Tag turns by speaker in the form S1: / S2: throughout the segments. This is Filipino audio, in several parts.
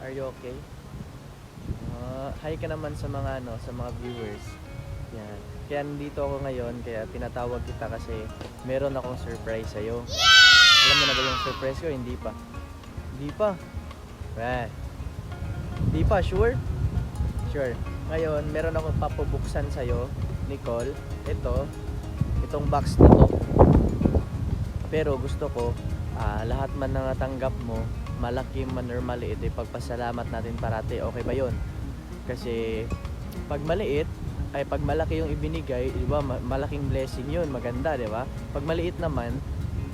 S1: Are you okay? Ah, hi ka naman sa mga ano, sa mga viewers. Yan. Kaya nandito ako ngayon, kaya tinatawag kita kasi meron akong surprise sa'yo. Alam mo na ba yung surprise ko? Hindi pa. Hindi pa. Right. Hindi pa, sure? Sure. Ngayon, meron akong papabuksan sa'yo, Nicole. Ito, itong box na to. Pero gusto ko, ah, lahat man na natanggap mo, malaki man or maliit, eh, pagpasalamat natin parati. Okay ba yon? Kasi pag maliit, ay pag malaki yung ibinigay, di ba, ma- malaking blessing yun, maganda, di ba? Pag maliit naman,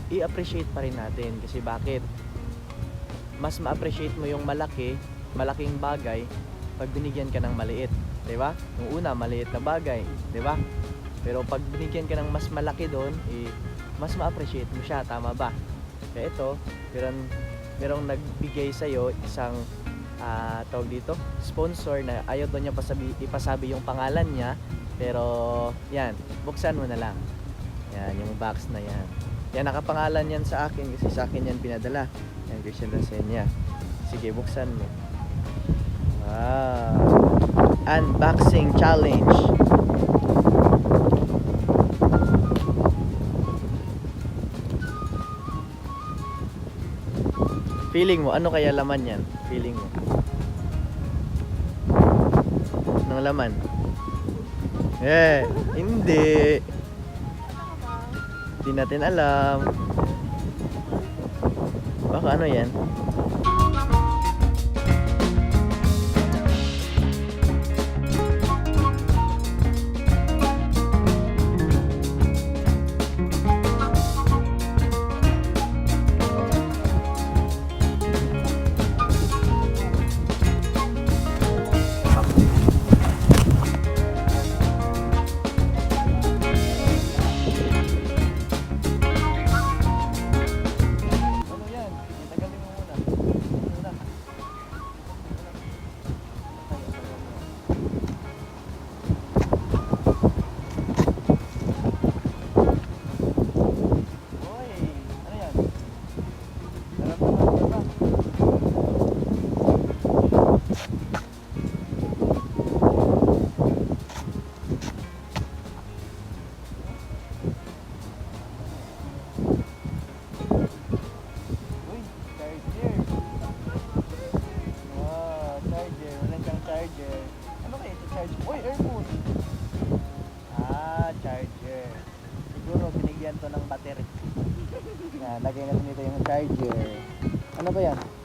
S1: i-appreciate pa rin natin. Kasi bakit? Mas ma-appreciate mo yung malaki, malaking bagay, pag binigyan ka ng maliit. Di ba? Yung una, maliit na bagay. Di ba? Pero pag binigyan ka ng mas malaki doon, eh, mas ma-appreciate mo siya. Tama ba? Kaya ito, meron, merong nagbigay sa'yo isang ah tawag dito, sponsor na ayaw daw niya pasabi, ipasabi yung pangalan niya. Pero, yan, buksan mo na lang. Yan, yung box na yan. Yan, nakapangalan yan sa akin kasi sa akin yan pinadala. Yan, Christian Rosenia. Sige, buksan mo. Wow. Unboxing challenge. Feeling mo, ano kaya laman yan? Feeling mo. Anong laman? Eh, hindi. Hindi natin alam. Baka ano yan? Charger. Ano ba yan?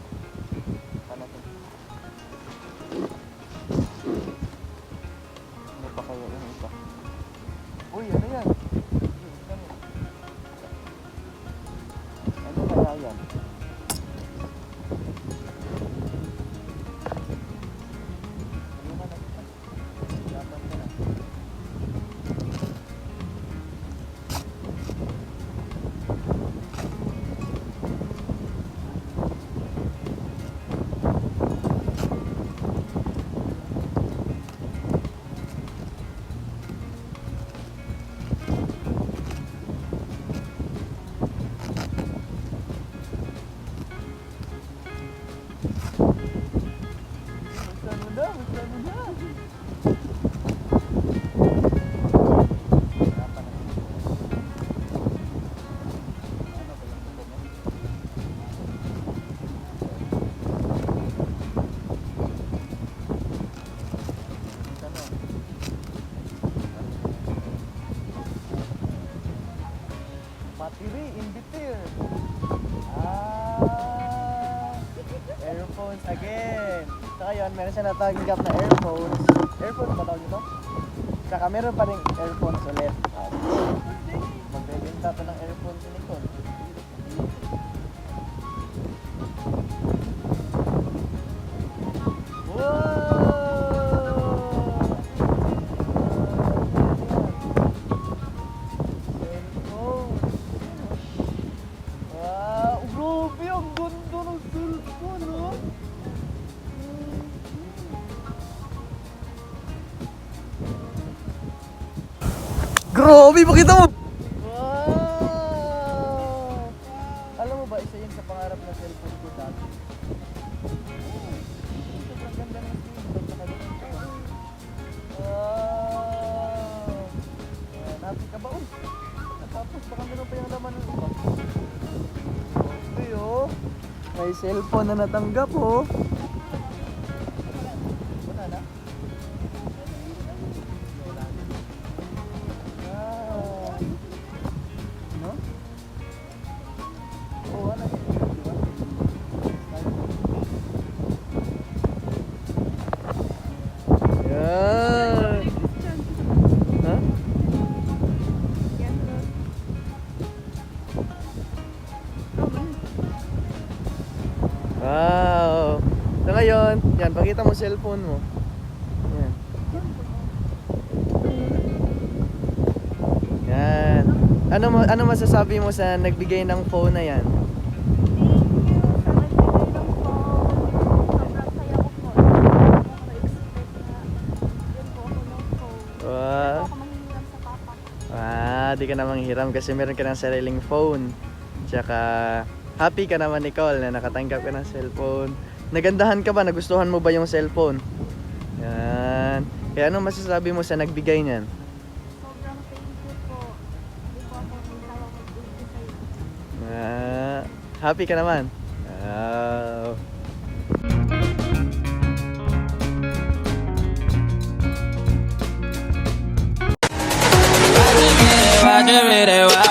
S1: Earphones again. Saka yun, meron siya natanggap na earphones. Earphones ba tawag ito? Saka meron pa rin earphones ulit. Magbebenta to ng earphones si Nicole. Grabe,
S2: pakita mo!
S1: Wow! Alam mo ba, isa yun sa pangarap na cellphone ko dati. Sobrang ganda ng screen. Sobrang
S2: ko. Wow!
S1: Ka ba?
S2: Uy! Natapos, baka meron pa yung laman. Ito yun. May cellphone
S1: na natanggap, oh. Wow. So ngayon, yan, pakita mo cellphone mo. Yan. Yan. Ano mo ano masasabi mo sa nagbigay ng phone na yan? Wow. Ah, di ka namang hiram kasi meron ka ng sariling phone. Tsaka, happy ka naman, Nicole, na nakatanggap ka ng cellphone. Nagandahan ka ba? Nagustuhan mo ba yung cellphone? Yan. Kaya ano masasabi mo sa nagbigay niyan?
S3: Sobrang thank you po. Hindi po ako nagsawa mag-thank you sa'yo.
S1: Ah, happy ka naman? Wow.
S4: It,